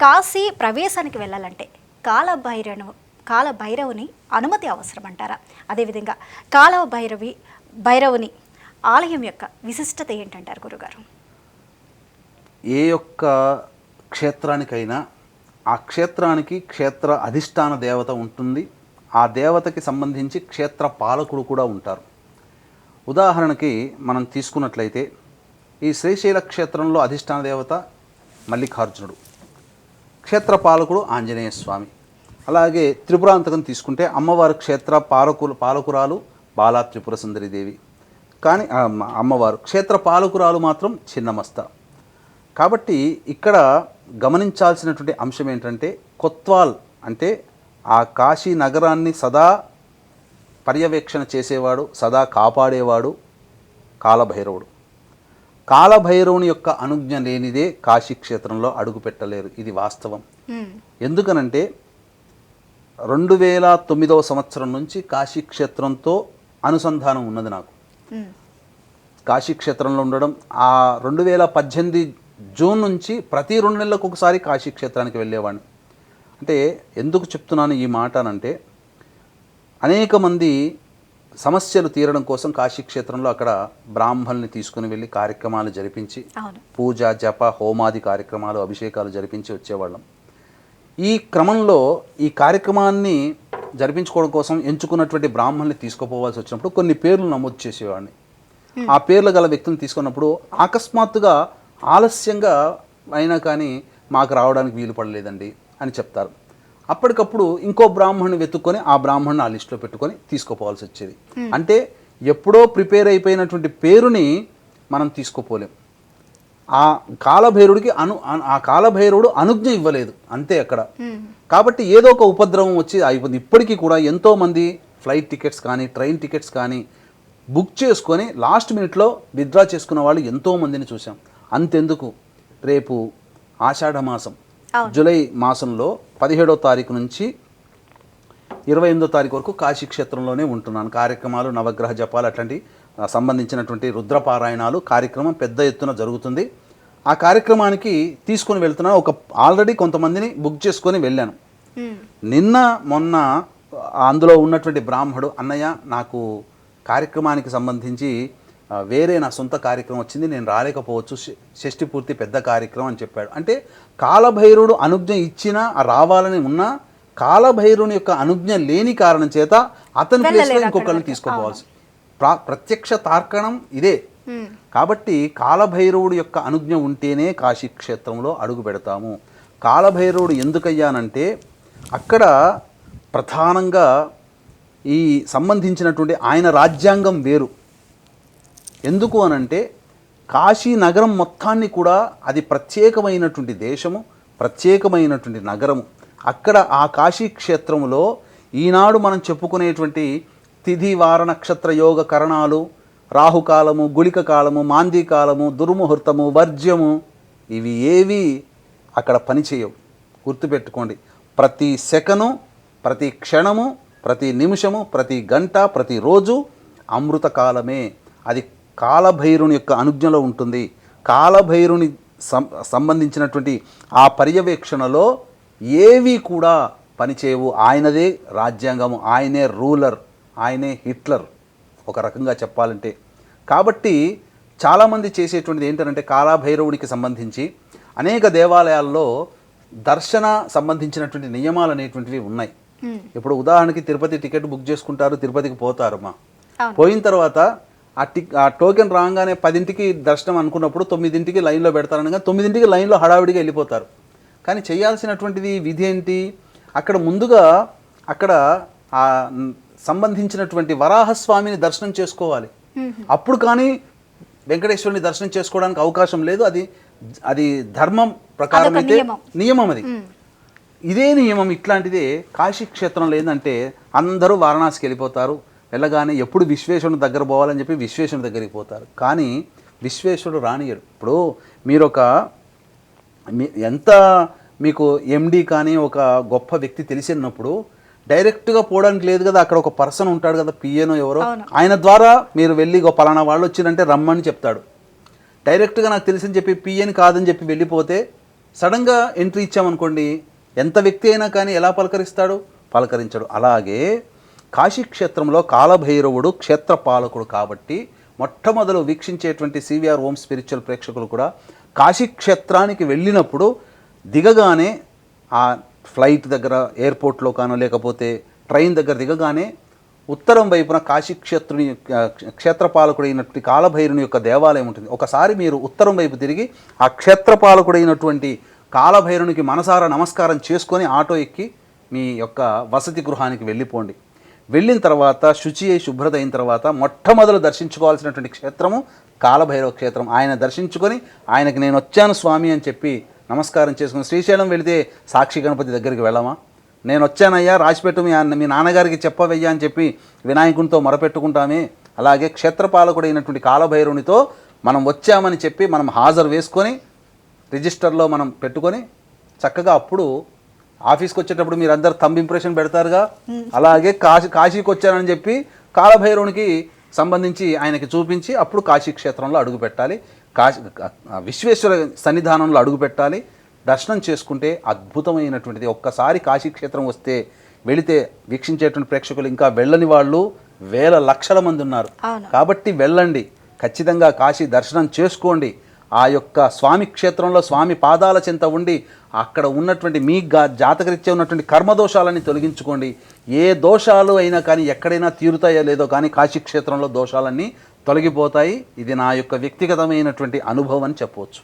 కాశీ ప్రవేశానికి వెళ్ళాలంటే కాలభైరవ కాల భైరవుని అనుమతి అవసరం అంటారా అదేవిధంగా కాల భైరవి భైరవుని ఆలయం యొక్క విశిష్టత ఏంటంటారు గురుగారు? ఏ యొక్క క్షేత్రానికైనా ఆ క్షేత్రానికి క్షేత్ర అధిష్టాన దేవత ఉంటుంది. ఆ దేవతకి సంబంధించి క్షేత్ర పాలకుడు కూడా ఉంటారు. ఉదాహరణకి మనం తీసుకున్నట్లయితే ఈ శ్రీశైల క్షేత్రంలో అధిష్టాన దేవత మల్లికార్జునుడు. క్షేత్ర పాలకుడు ఆంజనేయ స్వామి. అలాగే త్రిపురాంతకం తీసుకుంటే అమ్మవారు క్షేత్ర పాలకులు పాలకురాలు బాలా త్రిపుర సుందరిదేవి కానీ అమ్మవారు క్షేత్ర పాలకురాలు మాత్రం చిన్నమస్త. కాబట్టి ఇక్కడ గమనించాల్సినటువంటి అంశం ఏంటంటే కొత్వాల్ అంటే ఆ కాశీ నగరాన్ని సదా పర్యవేక్షణ చేసేవాడు సదా కాపాడేవాడు కాలభైరవుడు. కాలభైరవుని యొక్క అనుజ్ఞ లేనిదే కాశీ క్షేత్రంలో అడుగు పెట్టలేరు ఇది వాస్తవం. ఎందుకనంటే రెండు వేల తొమ్మిదవ సంవత్సరం నుంచి కాశీ క్షేత్రంతో అనుసంధానం ఉన్నది నాకు. కాశీ క్షేత్రంలో ఉండడం ఆ రెండు వేల పద్దెనిమిది జూన్ నుంచి ప్రతి రెండు నెలలకు ఒకసారి కాశీ క్షేత్రానికి వెళ్ళేవాడిని అంటే ఎందుకు చెప్తున్నాను ఈ మాట అనంటే అనేక మంది సమస్యలు తీరడం కోసం కాశీ క్షేత్రంలో అక్కడ బ్రాహ్మణుల్ని తీసుకుని వెళ్ళి కార్యక్రమాలు జరిపించి పూజ జప హోమాది కార్యక్రమాలు అభిషేకాలు జరిపించి వచ్చేవాళ్ళం. ఈ క్రమంలో ఈ కార్యక్రమాన్ని జరిపించుకోవడం కోసం ఎంచుకున్నటువంటి బ్రాహ్మణుల్ని తీసుకుపోవాల్సి వచ్చినప్పుడు కొన్ని పేర్లు నమోదు చేసేవాడిని. ఆ పేర్లు గల వ్యక్తులను తీసుకున్నప్పుడు అకస్మాత్తుగా ఆలస్యంగా అయినా కానీ మాకు రావడానికి వీలు పడలేదండి అని చెప్తారు. అప్పటికప్పుడు ఇంకో బ్రాహ్మణుని వెతుక్కొని ఆ బ్రాహ్మణుని ఆ లిస్టులో పెట్టుకొని తీసుకుపోవాల్సి వచ్చేది. అంటే ఎప్పుడో ప్రిపేర్ అయిపోయినటువంటి పేరుని మనం తీసుకోపోలేం. ఆ కాలభైరుడికి అను ఆ కాలభైరవుడు అనుజ్ఞ ఇవ్వలేదు. అంతే అక్కడ. కాబట్టి ఏదో ఒక ఉపద్రవం వచ్చి అయిపోయింది ఇప్పటికీ కూడా ఎంతోమంది ఫ్లైట్ టికెట్స్ కానీ ట్రైన్ టికెట్స్ కానీ బుక్ చేసుకొని లాస్ట్ మినిట్లో విత్డ్రా చేసుకున్న వాళ్ళు ఎంతో మందిని చూసాం అంతెందుకు? రేపు ఆషాఢ మాసం. అవును. జూలై మాసంలో పదిహేడో తారీఖు నుంచి ఇరవై ఎనిమిదో తారీఖు వరకు కాశీ క్షేత్రంలోనే ఉంటున్నాను. కార్యక్రమాలు నవగ్రహ జపాలు అట్లాంటి సంబంధించినటువంటి రుద్రపారాయణాలు కార్యక్రమం పెద్ద ఎత్తున జరుగుతుంది. ఆ కార్యక్రమానికి తీసుకొని వెళ్తున్నాను ఒక ఆల్రెడీ కొంతమందిని బుక్ చేసుకొని వెళ్ళాను. నిన్న మొన్న అందులో ఉన్నటువంటి బ్రాహ్మడు అన్నయ్య నాకు కార్యక్రమానికి సంబంధించి వేరే నా సొంత కార్యక్రమం వచ్చింది నేను రాలేకపోవచ్చు షష్ఠి పూర్తి పెద్ద కార్యక్రమం అని చెప్పాడు అంటే కాలభైరుడు అనుజ్ఞ ఇచ్చినా రావాలని ఉన్నా కాలభైరుని యొక్క అనుజ్ఞ లేని కారణం చేత అతని ప్లేస్లో ఇంకొకరిని. తీసుకోపోవాల్సి ప్రా- ప్రత్యక్ష తార్కణం ఇదే. కాబట్టి కాలభైరవుడు యొక్క అనుజ్ఞ ఉంటేనే కాశీ క్షేత్రంలో అడుగు పెడతాము కాలభైరవుడు ఎందుకయ్యానంటే అక్కడ ప్రధానంగా ఈ సంబంధించినటువంటి ఆయన రాజ్యాంగం వేరు ఎందుకు అనంటే కాశీ నగరం మొత్తాన్ని కూడా అది ప్రత్యేకమైనటువంటి దేశము ప్రత్యేకమైనటువంటి నగరము. అక్కడ ఆ కాశీ క్షేత్రంలో ఈనాడు మనం చెప్పుకునేటువంటి తిథి వార నక్షత్ర యోగ కరణాలు రాహుకాలము గుళిక కాలము మాందీ కాలము దుర్ముహూర్తము వర్జ్యము ఇవి ఏవి అక్కడ పనిచేయవు గుర్తుపెట్టుకోండి. ప్రతి సెకను ప్రతి క్షణము ప్రతి నిమిషము ప్రతి గంట ప్రతిరోజు అమృతకాలమే. అది కాలభైరుని యొక్క అనుజ్ఞలో ఉంటుంది. కాలభైరుని సం సంబంధించినటువంటి ఆ పర్యవేక్షణలో ఏవి కూడా పనిచేయవు. ఆయనదే రాజ్యాంగము ఆయనే రూలర్ ఆయనే హిట్లర్. ఒక రకంగా చెప్పాలంటే. కాబట్టి చాలామంది చేసేటువంటిది ఏంటంటే కాలాభైరవుడికి సంబంధించి అనేక దేవాలయాల్లో దర్శన సంబంధించినటువంటి నియమాలు అనేటువంటివి ఉన్నాయి. ఇప్పుడు ఉదాహరణకి తిరుపతి టికెట్ బుక్ చేసుకుంటారు తిరుపతికి పోతారు మా. పోయిన తర్వాత ఆ టిక్ ఆ టోకెన్ రాగానే పదింటికి దర్శనం అనుకున్నప్పుడు తొమ్మిదింటికి లైన్లో పెడతారనగా తొమ్మిదింటికి లైన్లో హడావిడిగా వెళ్ళిపోతారు. కానీ చేయాల్సినటువంటిది విధి ఏంటి? అక్కడ ముందుగా అక్కడ ఆ సంబంధించినటువంటి వరాహస్వామిని దర్శనం చేసుకోవాలి. అప్పుడు కానీ వెంకటేశ్వరుని దర్శనం చేసుకోవడానికి అవకాశం లేదు. అది అది ధర్మం ప్రకారం అయితే నియమం. అది. ఇదే నియమం ఇట్లాంటిదే కాశీ క్షేత్రంలో ఏంటంటే అందరూ వారణాసికి వెళ్ళిపోతారు. వెళ్ళగానే ఎప్పుడు విశ్వేశ్వరుని దగ్గర పోవాలని చెప్పి విశ్వేశ్వరుని దగ్గరికి పోతారు. కానీ విశ్వేశ్వరుడు రానియడు ఇప్పుడు మీరు ఒక మీ- ఎంత మీకు ఎండి కానీ ఒక గొప్ప వ్యక్తి తెలిసినప్పుడు డైరెక్ట్గా పోవడానికి లేదు కదా అక్కడ ఒక పర్సన్ ఉంటాడు కదా పిఏనో ఎవరో. ఆయన ద్వారా మీరు వెళ్ళి "ఇగో పలానా వాళ్ళు వచ్చిందంటే రమ్మని చెప్తాడు. డైరెక్ట్గా నాకు తెలిసని చెప్పి పిఎని కాదని చెప్పి వెళ్ళిపోతే సడన్గా ఎంట్రీ ఇచ్చామనుకోండి ఎంత వ్యక్తి అయినా కానీ ఎలా పలకరిస్తాడు? పలకరించడు. అలాగే కాశీక్షేత్రంలో కాలభైరవుడు క్షేత్రపాలకుడు కాబట్టి మొట్టమొదలు వీక్షించేటువంటి సివిఆర్ ఓం స్పిరిచువల్ ప్రేక్షకులు కూడా కాశీక్షేత్రానికి వెళ్ళినప్పుడు దిగగానే ఆ ఫ్లైట్ దగ్గర ఎయిర్పోర్ట్లో కానో లేకపోతే ట్రైన్ దగ్గర దిగగానే ఉత్తరం వైపున కాశీక్షేత్రుని క్షేత్రపాలకుడైనటువంటి కాలభైరుని యొక్క దేవాలయం ఉంటుంది. ఒకసారి మీరు ఉత్తరం వైపు తిరిగి ఆ క్షేత్రపాలకుడైనటువంటి కాలభైరునికి మనసారా నమస్కారం చేసుకొని ఆటో ఎక్కి మీ యొక్క వసతి గృహానికి వెళ్ళిపోండి. వెళ్ళిన తర్వాత శుచి అయి శుభ్రత అయిన తర్వాత మొట్టమొదలు దర్శించుకోవాల్సినటువంటి క్షేత్రము కాలభైరవ క్షేత్రం. ఆయన దర్శించుకొని ఆయనకి నేను వచ్చాను స్వామి అని చెప్పి నమస్కారం చేసుకుని శ్రీశైలం వెళితే సాక్షి గణపతి దగ్గరికి వెళ్ళమా? నేను వచ్చానయ్యా రాసిపెట్టు మీ అన్న- మీ నాన్నగారికి చెప్పవయ్యా అని చెప్పి వినాయకునితో మొరపెట్టుకుంటామే. అలాగే క్షేత్రపాలకుడైనటువంటి కాలభైరవునితో మనం వచ్చామని చెప్పి మనం హాజరు వేసుకొని రిజిస్టర్లో మనం పెట్టుకొని చక్కగా అప్పుడు ఆఫీస్కి వచ్చేటప్పుడు మీరు అందరు థంబ్ ఇంప్రెషన్ పెడతారుగా? అలాగే కాశీ కాశీకి వచ్చానని చెప్పి కాలభైరవునికి సంబంధించి ఆయనకి చూపించి అప్పుడు కాశీ క్షేత్రంలో అడుగు పెట్టాలి. కాశీ విశ్వేశ్వర సన్నిధానంలో అడుగు పెట్టాలి. దర్శనం చేసుకుంటే అద్భుతమైనటువంటిది. ఒక్కసారి కాశీ క్షేత్రం వస్తే వెళితే వీక్షించేటువంటి ప్రేక్షకులు ఇంకా వెళ్ళని వాళ్ళు వేల లక్షల మంది ఉన్నారు. కాబట్టి వెళ్ళండి. ఖచ్చితంగా కాశీ దర్శనం చేసుకోండి. ఆ యొక్క స్వామి క్షేత్రంలో స్వామి పాదాల చింత ఉండి అక్కడ ఉన్నటువంటి మీ గా జాతకరీత్యా ఉన్నటువంటి కర్మదోషాలని తొలగించుకోండి. ఏ దోషాలు అయినా కానీ ఎక్కడైనా తీరుతాయో లేదో కానీ కాశీ క్షేత్రంలో దోషాలన్నీ తొలగిపోతాయి. ఇది నా యొక్క వ్యక్తిగతమైనటువంటి అనుభవం అని చెప్పవచ్చు.